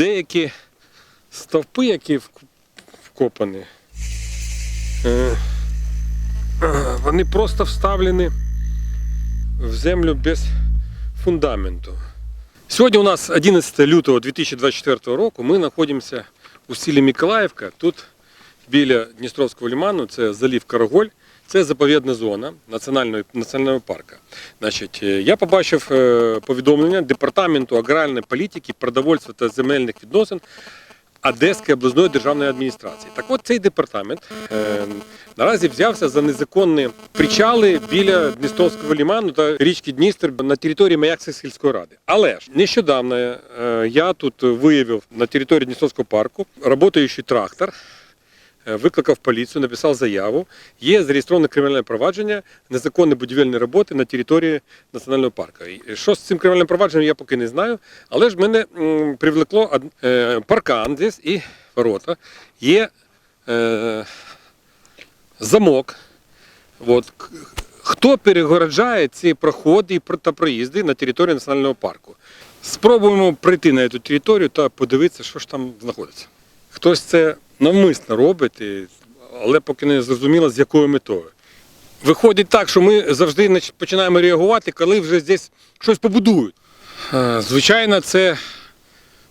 деякі стовпи, які вкопані, е, е, вони просто вставлені в землю без фундаменту. Сьогодні у нас 11 лютого 2024 року. Ми знаходимося у селі Миколаївка. Тут біля Дністровського ліману, це залів Караголь, це заповідна зона національного, національного парку. Значить, е, я побачив е, повідомлення Департаменту аграрної політики, продовольства та земельних відносин Одеської обласної державної адміністрації. Так от цей департамент е, наразі взявся за незаконні причали біля Дністровського ліману та річки Дністер на території Маякської сільської ради. Але ж нещодавно е, я тут виявив на території Дністровського парку працюючий трактор. Е, Викликав поліцію, написав заяву. Є зареєстроване кримінальне провадження, незаконні будівельні роботи на території національного парку. Що з цим кримінальним провадженням, я поки не знаю. Але ж мене привлекло е, паркан десь і ворота. Є е, замок. От. Хто перегороджає ці проходи та проїзди на території національного парку? Спробуємо прийти на цю територію та подивитися, що ж там знаходиться. Хтось це навмисно робить, але поки не зрозуміло, з якою метою. Виходить так, що ми завжди починаємо реагувати, коли вже здесь щось побудують. Е, Звичайно, це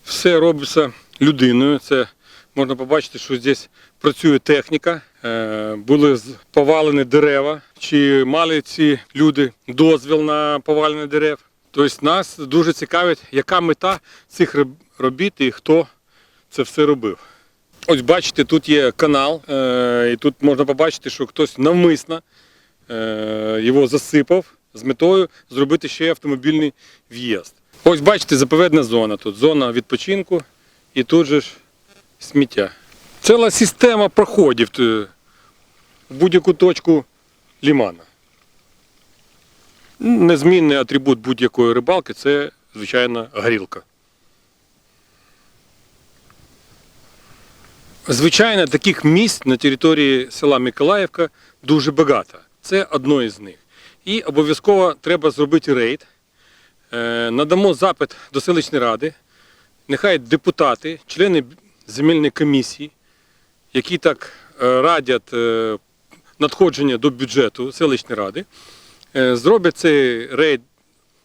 все робиться людиною. Це можна побачити, що здесь працює техніка, е, були повалені дерева, чи мали ці люди дозвіл на повалення дерев. Тобто нас дуже цікавить, яка мета цих робіт і хто це все робив. Ось бачите, тут є канал, е, і тут можна побачити, що хтось навмисно е, його засипав з метою зробити ще автомобільний в'їзд. Ось бачите, заповідна зона тут, зона відпочинку і тут же ж сміття. Ціла система проходів е, в будь-яку точку лімана. Незмінний атрибут будь-якої рибалки це, звичайно, горілка. Звичайно, таких місць на території села Миколаївка дуже багато. Це одно із них. І обов'язково треба зробити рейд. Е, Надамо запит до селищної ради. Нехай депутати, члени земельної комісії, які так е, радять е, надходження до бюджету селищної ради, зроблять цей рейд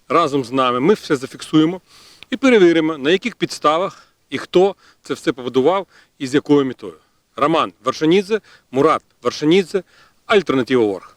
разом з нами. Ми все зафіксуємо і перевіримо, на яких підставах і хто це все побудував і з якою метою. Роман Варшанідзе, Мурат Варшанідзе, Альтернатива Орг.